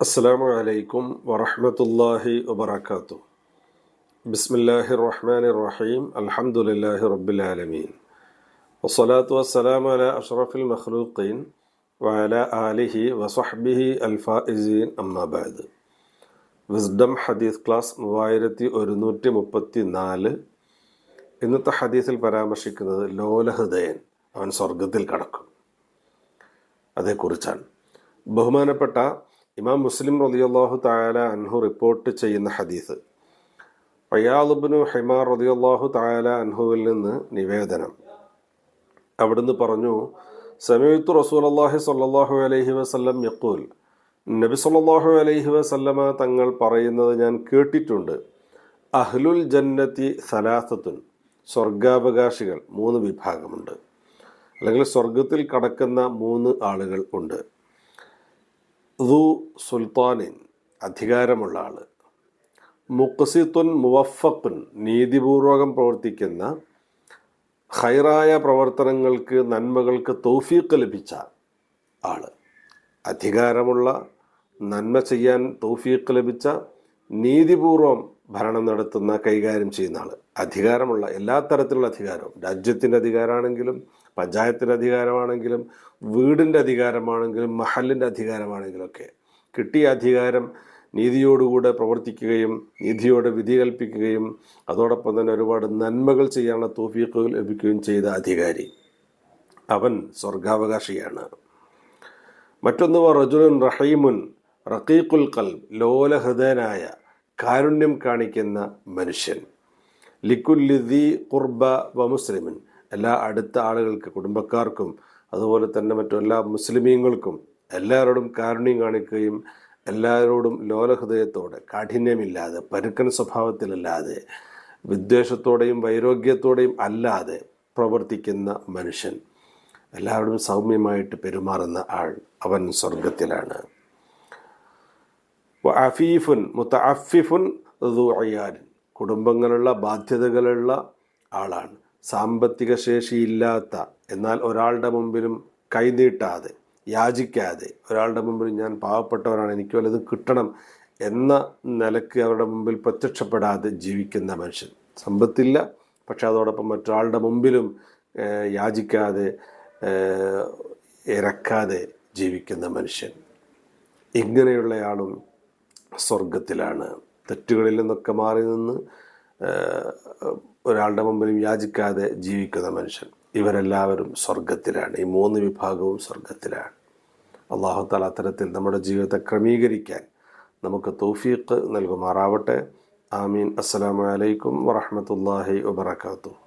السلام عليكم ورحمة الله وبركاته بسم الله الرحمن الرحيم الحمد لله رب العالمين والصلاة والسلام على أشرف المخلوقين وعلى آله وصحبه الفائزين أما بعد wisdom ഹദീസ് class മൂവായിരത്തി ഒരുന്നൂറ്റി മുപ്പത്തി നാല് ഇന്നത്തെ ഹദീസിൽ പരാമർശിക്കുന്നത് ലോലഹൃദയൻ അവൻ സ്വർഗത്തിൽ കടക്കും അതേക്കുറിച്ചാണ്. ബഹുമാനപ്പെട്ട ഇമാം മുസ്ലിം റളിയല്ലാഹു തായാല അൻഹു റിപ്പോർട്ട് ചെയ്യുന്ന ഹദീസ്. അയാളുബിനു ഹിമാർ റളിയല്ലാഹു തായാല അൻഹുവിൽ നിന്ന് നിവേദനം. അവിടുന്ന് പറഞ്ഞു സമയത്തു റസൂൽ അള്ളാഹി സ്വല്ലല്ലാഹു അലൈഹി വസല്ലം യക്കൂൽ നബി സല്ലാഹു അലൈഹി വസല്ലമ തങ്ങൾ പറയുന്നത് ഞാൻ കേട്ടിട്ടുണ്ട്. അഹ്ലുൽ ജന്നത്തി സലാസത്തുൻ സ്വർഗാവകാശികൾ മൂന്ന് വിഭാഗമുണ്ട്. അല്ലെങ്കിൽ സ്വർഗത്തിൽ കടക്കുന്ന മൂന്ന് ആളുകൾ ഉണ്ട്. ദു സുൽത്താനിൻ അധികാരമുള്ള ആൾ മുക്സിത്തുൻ മുവഫക്കുൻ നീതിപൂർവകം പ്രവർത്തിക്കുന്ന ഹൈറായ പ്രവർത്തനങ്ങൾക്ക് നന്മകൾക്ക് തൗഫീഖ് ലഭിച്ച ആൾ. അധികാരമുള്ള നന്മ ചെയ്യാൻ തൗഫീഖ് ലഭിച്ച നീതിപൂർവം ഭരണം നടത്തുന്ന കൈകാര്യം ചെയ്യുന്ന ആൾ അധികാരമുള്ള എല്ലാ തരത്തിലുള്ള അധികാരവും. രാജ്യത്തിന്റെ അധികാരമാണെങ്കിലും പഞ്ചായത്തിന്റെ അധികാരമാണെങ്കിലും വീടിന്റെ അധികാരമാണെങ്കിലും മഹലിന്റെ അധികാരമാണെങ്കിലും ഒക്കെ കിട്ടിയ അധികാരം നീതിയോടുകൂടെ പ്രവർത്തിക്കുകയും നീതിയോടെ വിധി കൽപ്പിക്കുകയും അതോടൊപ്പം തന്നെ ഒരുപാട് നന്മകൾ ചെയ്യാനുള്ള തോഫീക്കുകൾ ലഭിക്കുകയും ചെയ്ത അധികാരി അവൻ സ്വർഗാവകാശിയാണ്. മറ്റൊന്ന് റജുലുൻ റഹീമുൻ റഖീഖുൽ കൽബ് ലോലഹൃദയനായ കാരുണ്യം കാണിക്കുന്ന മനുഷ്യൻ. ലിക്കുല്ലിദി കുർബ വ മുസ്ലിമിൻ. എല്ലാ അടുത്ത ആളുകൾക്ക് കുടുംബക്കാർക്കും അതുപോലെ തന്നെ മറ്റു എല്ലാ മുസ്ലിമീങ്ങൾക്കും എല്ലാവരോടും കാരുണ്യം കാണിക്കുകയും എല്ലാവരോടും ലോലഹൃദയത്തോടെ കാഠിന്യമില്ലാതെ പരുക്കൻ സ്വഭാവത്തിലല്ലാതെ വിദ്വേഷത്തോടെയും വൈരോഗ്യത്തോടെയും അല്ലാതെ പ്രവർത്തിക്കുന്ന മനുഷ്യൻ. എല്ലാവരോടും സൗമ്യമായിട്ട് പെരുമാറുന്ന ആൾ അവൻ സ്വർഗത്തിലാണ് അഫീഫുൻ മുത്തഅഫിഫുൻ ദുഅയാൻ കുടുംബങ്ങളുള്ള ബാധ്യതകളുള്ള ആളാണ്. സാമ്പത്തിക ശേഷിയില്ലാത്ത എന്നാൽ ഒരാളുടെ മുമ്പിലും കൈനീട്ടാതെ യാചിക്കാതെ ഒരാളുടെ മുമ്പിൽ ഞാൻ പാവപ്പെട്ടവരാണ് എനിക്ക് വല്ലതും കിട്ടണം എന്ന നിലയ്ക്ക് അവരുടെ മുമ്പിൽ പ്രത്യക്ഷപ്പെടാതെ ജീവിക്കുന്ന മനുഷ്യൻ. സമ്പത്തില്ല പക്ഷെ അതോടൊപ്പം മറ്റൊരാളുടെ മുമ്പിലും യാചിക്കാതെ ഇറക്കാതെ ജീവിക്കുന്ന മനുഷ്യൻ. ഇങ്ങനെയുള്ളയാളും സ്വർഗത്തിലാണ് തെറ്റുകളിൽ നിന്നൊക്കെ മാറി നിന്ന് ഒരാളുടെ മുമ്പിലും യാചിക്കാതെ ജീവിക്കുന്ന മനുഷ്യൻ. ഇവരെല്ലാവരും സ്വർഗത്തിലാണ് ഈ മൂന്ന് വിഭാഗവും സ്വർഗത്തിലാണ് അള്ളാഹുത്താൽ അത്തരത്തിൽ നമ്മുടെ ജീവിതത്തെ ക്രമീകരിക്കാൻ നമുക്ക് തൗഫീഖ് നൽകുമാറാവട്ടെ. ആമീൻ. അസ്സലാമലൈക്കും വറഹമത്തല്ലാഹി വബർക്കാത്തു